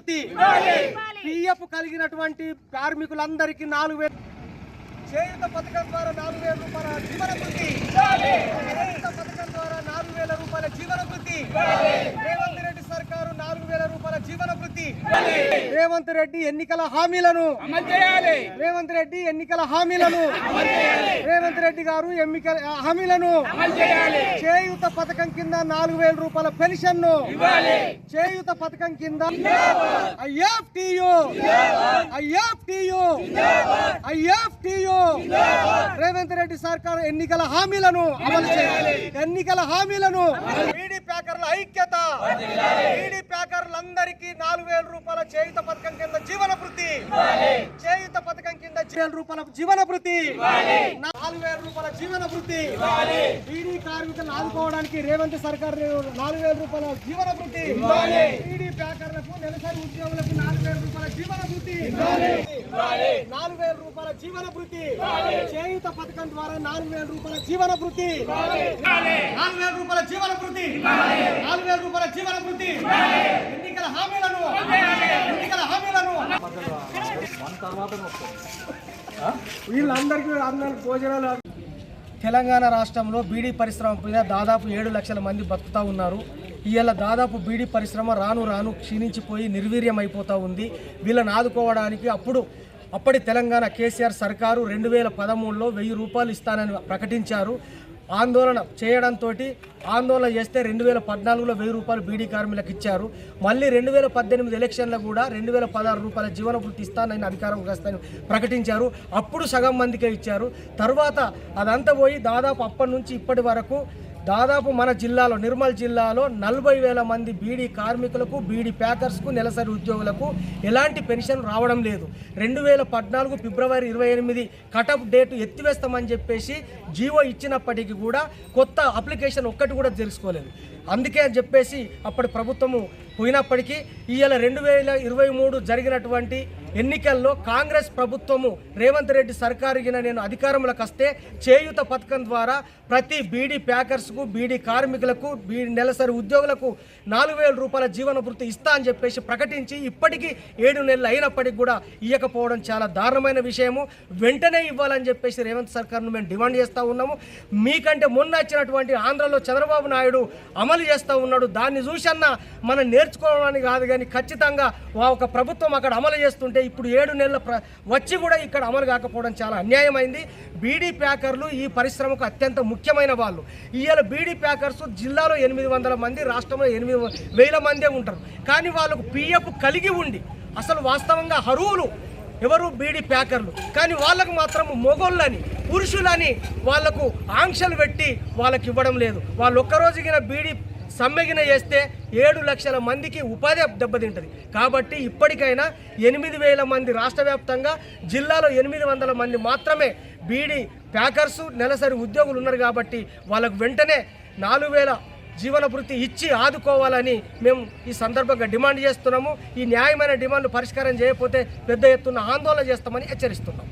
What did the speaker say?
వృత్తి పిఎఫ్ కలిగినటువంటి కార్మికులందరికీ నాలుగు వేలు. చేయుత పథకం ద్వారా నాలుగు వేల రూపాయల జీవన వృత్తి పథకం ద్వారా నాలుగు వేల రూపాయల జీవన వృత్తి రేవంత్ రెడ్డి సర్కారు నాలుగు వేల రూపాయల జీవన వృత్తి రేవంత్ రెడ్డి ఎన్నికల హామీలను రేవంత్ రెడ్డి ఎన్నికల హామీలను రేవంత్ రెడ్డి గారు ఎన్నికల హామీలను చేయుత పథకం కింద నాలుగు వేల రూపాయల పెన్షన్ను చేయుత పథకం కింద IFTU IFTU IFTU. Revanth Reddy సర్కార్ ఎన్నికల హామీలను అమలు చేయాలి. ఎన్నికల హామీలను ఐక్యత. బీడీ ప్యాకర్లందరికీ నాలుగు వేల రూపాయల చేయుత పథకం కింద జీవన వృత్తి చేయుత పథకం కింద వేల రూపాయల జీవన వృత్తి నాలుగు వేల రూపాయల జీవన వృత్తి బీడీ కార్మికులను ఆదుకోవడానికి రేవంత్ సర్కార్ నాలుగు వేల రూపాయల జీవన వృత్తి బీడీ ప్యాకర్లకు నెలసరి ఉద్యోగులకు నాలుగు వేల రూపాయల జీవన వృత్తి నాలుగు వేల రూపాయల జీవన వృత్తి చేయుత పథకం ద్వారా నాలుగు వేల రూపాయల జీవన వృత్తి నాలుగు వేల రూపాయల జీవన వృత్తి నాలుగు వేల రూపాయల జీవన వృత్తి ఎన్నికల హామీలను. ఎన్నికల హామీలను. వీళ్ళందరికీ అందరికి భోజనాలు తెలంగాణ రాష్ట్రంలో బీడీ పరిశ్రమ మీద దాదాపు ఏడు లక్షల మంది బతుకుతూ ఉన్నారు. ఇవాళ దాదాపు బీడీ పరిశ్రమ రాను రాను క్షీణించిపోయి నిర్వీర్యం అయిపోతూ ఉంది. వీళ్ళని ఆదుకోవడానికి అప్పుడు అప్పటి తెలంగాణ కేసీఆర్ సర్కారు రెండు వేల పదమూడులో వెయ్యి రూపాయలు ఇస్తానని ప్రకటించారు. ఆందోళన చేయడంతో ఆందోళన చేస్తే రెండు వేల పద్నాలుగులో వెయ్యి రూపాయలు బీడీ కార్మికులకు ఇచ్చారు. మళ్ళీ రెండు వేల పద్దెనిమిది ఎలక్షన్లో కూడా రెండు వేల పదహారు రూపాయల జీవన వృత్తి ఇస్తానని అధికారం వస్తానని ప్రకటించారు. అప్పుడు సగం మందికే ఇచ్చారు. తర్వాత అదంతా పోయి దాదాపు అప్పటి నుంచి ఇప్పటి వరకు దాదాపు మన జిల్లాలో నిర్మల్ జిల్లాలో నలభై వేల మంది బీడీ కార్మికులకు బీడీ ప్యాకర్స్కు నెలసరి ఉద్యోగులకు ఎలాంటి పెన్షన్ రావడం లేదు. రెండు వేల పద్నాలుగు ఫిబ్రవరి ఇరవై ఎనిమిది కటప్ డేట్ ఎత్తివేస్తామని చెప్పేసి జీవో ఇచ్చినప్పటికీ కూడా కొత్త అప్లికేషన్ ఒక్కటి కూడా తెలుసుకోలేదు. అందుకే అని చెప్పేసి అప్పటి ప్రభుత్వము పోయినప్పటికీ ఇవాళ రెండు వేల ఇరవై మూడు జరిగినటువంటి ఎన్నికల్లో కాంగ్రెస్ ప్రభుత్వము రేవంత్ రెడ్డి సర్కారుగిన నేను అధికారంలోకి వస్తే చేయూత పథకం ద్వారా ప్రతి బీడీ ప్యాకర్స్కు బీడీ కార్మికులకు బీడీ నెలసరి ఉద్యోగులకు నాలుగు వేల రూపాయల జీవన వృత్తి ఇస్తా అని చెప్పేసి ప్రకటించి ఇప్పటికీ ఏడు నెలలు అయినప్పటికీ కూడా ఇవ్వకపోవడం చాలా దారుణమైన విషయము. వెంటనే ఇవ్వాలని చెప్పేసి రేవంత్ సర్కార్ను మేము డిమాండ్ చేస్తూ ఉన్నాము. మీకంటే మొన్న వచ్చినటువంటి ఆంధ్రలో చంద్రబాబు నాయుడు అమలు చేస్తూ ఉన్నాడు. దాన్ని చూసన్నా మనం నేర్చుకోవడానికి కాదు కానీ ఖచ్చితంగా వా- ఒక ప్రభుత్వం అక్కడ అమలు చేస్తుంటే ఇప్పుడు ఏడు నెలల ప్ర- వచ్చి కూడా ఇక్కడ అమలు కాకపోవడం చాలా అన్యాయమైంది. బీడీ ప్యాకర్లు ఈ పరిశ్రమకు అత్యంత ముఖ్యమైన వాళ్ళు. ఇవాళ బీడీ ప్యాకర్స్ జిల్లాలో ఎనిమిది వందల మంది రాష్ట్రంలో ఎనిమిది వేల మందే ఉంటారు. కానీ వాళ్ళకు పిఎఫ్ కలిగి ఉండి అసలు వాస్తవంగా హరువులు ఎవరు? బీడీ ప్యాకర్లు. కానీ వాళ్ళకు మాత్రం మొగోళ్ళని పురుషులని వాళ్ళకు ఆంక్షలు పెట్టి వాళ్ళకి ఇవ్వడం లేదు. వాళ్ళు ఒక్కరోజుగిన బీడీ సమ్మెగిన చేస్తే ఏడు లక్షల మందికి ఉపాధి దెబ్బతింటుంది. కాబట్టి ఇప్పటికైనా ఎనిమిది వేల మంది రాష్ట్ర వ్యాప్తంగా జిల్లాలో ఎనిమిది వందల మంది మాత్రమే బీడీ ప్యాకర్సు నెలసరి ఉద్యోగులు ఉన్నారు కాబట్టి వాళ్ళకు వెంటనే నాలుగు వేల జీవన వృత్తి ఇచ్చి ఆదుకోవాలని మేము ఈ సందర్భంగా డిమాండ్ చేస్తున్నాము. ఈ న్యాయమైన డిమాండ్ పరిష్కారం చేయకపోతే పెద్ద ఎత్తున ఆందోళన చేస్తామని హెచ్చరిస్తున్నాం.